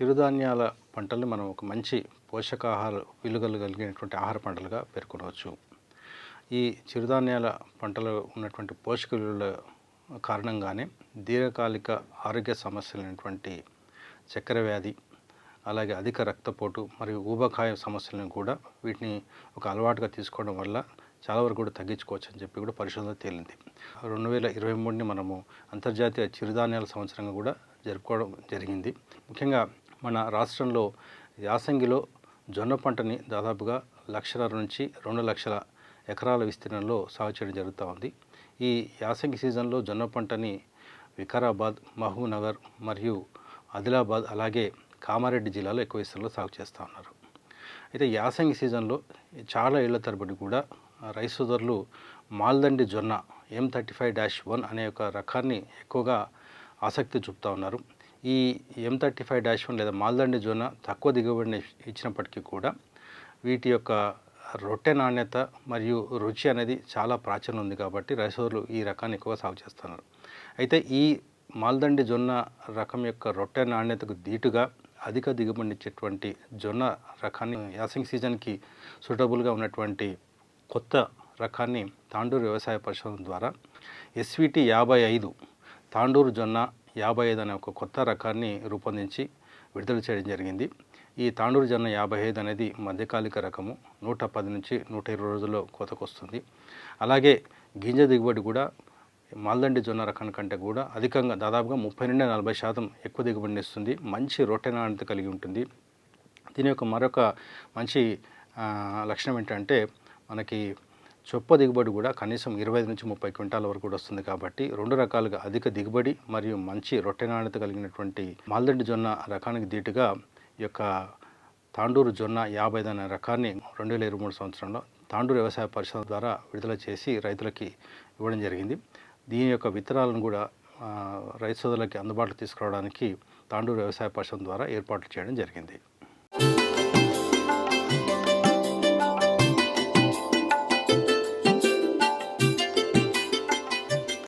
చిరుధాన్యాల పంటల్ని మనం ఒక మంచి పోషకాహార విలువలు కలిగినటువంటి ఆహార పంటలుగా పేర్కొనవచ్చు. ఈ చిరుధాన్యాల పంటలో ఉన్నటువంటి పోషక విలువల కారణంగానే దీర్ఘకాలిక ఆరోగ్య సమస్యలైనటువంటి చక్కెర వ్యాధి అలాగే అధిక రక్తపోటు మరియు ఊబకాయ సమస్యలను కూడా వీటిని ఒక అలవాటుగా తీసుకోవడం వల్ల చాలా వరకు కూడా తగ్గించుకోవచ్చు అని చెప్పి కూడా పరిశోధన తేలింది. రెండు వేల ఇరవై మూడుని మనము అంతర్జాతీయ చిరుధాన్యాల సంవత్సరంగా కూడా జరుపుకోవడం జరిగింది. ముఖ్యంగా మన రాష్ట్రంలో యాసంగిలో జొన్న పంటని దాదాపుగా లక్షల నుంచి రెండు లక్షల ఎకరాల విస్తీర్ణంలో సాగు చేయడం జరుగుతూ ఉంది. ఈ యాసంగి సీజన్లో జొన్న పంటని వికారాబాద్ మహబూబ్నగర్ మరియు ఆదిలాబాద్ అలాగే కామారెడ్డి జిల్లాలో ఎక్కువ విస్తీర్ణంలో సాగు చేస్తూ ఉన్నారు. అయితే యాసంగి సీజన్లో చాలా ఏళ్ళ తరబడి కూడా రైస్ సోదరులు మాల్దండి జొన్న M thirty five dash one అనే ఒక రకాన్ని ఎక్కువగా ఆసక్తి చూపుతూ ఉన్నారు. ఈ M thirty five dash one లేదా మాల్దండి జొన్న తక్కువ దిగుబడిని ఇచ్చినప్పటికీ కూడా వీటి యొక్క రొట్టె నాణ్యత మరియు రుచి అనేది చాలా ప్రాచుర్యం ఉంది కాబట్టి రైసోర్లు ఈ రకాన్ని ఎక్కువగా సాగు చేస్తున్నారు. అయితే ఈ మాల్దండి జొన్న రకం యొక్క రొట్టె నాణ్యతకు దీటుగా అధిక దిగుబడినిచ్చేటువంటి జొన్న రకాన్ని యాసింగ్ సీజన్కి సూటబుల్గా ఉన్నటువంటి కొత్త రకాన్ని తాండూరు వ్యవసాయ పరిశోధన ద్వారా ఎస్విటి యాభై ఐదు తాండూరు జొన్న యాభై ఐదు అనే ఒక కొత్త రకాన్ని రూపొందించి విడుదల చేయడం జరిగింది. ఈ తాండూరు జొన్న యాభై ఐదు అనేది మధ్యకాలిక రకము. నూట పది నుంచి నూట ఇరవై రోజుల్లో కోతకొస్తుంది. అలాగే గింజ దిగుబడి కూడా మాల్దండి జొన్న రకం కంటే కూడా అధికంగా దాదాపుగా ముప్పై నుండి నలభై శాతం ఎక్కువ దిగుబడిని ఇస్తుంది. మంచి రొట్టె నాణ్యత కలిగి ఉంటుంది. దీని యొక్క మరొక మంచి లక్షణం ఏంటంటే మనకి చొప్ప దిగుబడి కూడా కనీసం ఇరవై ఐదు నుంచి ముప్పై క్వింటాల వరకు కూడా వస్తుంది కాబట్టి రెండు రకాలుగా అధిక దిగుబడి మరియు మంచి రొట్టె నాణ్యత కలిగినటువంటి మాల్దండి జొన్న రకానికి దీటుగా ఈ యొక్క తాండూరు జొన్న యాభై ఐదు అనే రకాన్ని రెండు వేల ఇరవై మూడు సంవత్సరంలో తాండూరు వ్యవసాయ పరిషత్ ద్వారా విడుదల చేసి రైతులకి ఇవ్వడం జరిగింది. దీని యొక్క విత్తనాలను కూడా రైతు సోదరులకి అందుబాటులో తీసుకురావడానికి తాండూరు వ్యవసాయ పరిషత్ ద్వారా ఏర్పాట్లు చేయడం జరిగింది.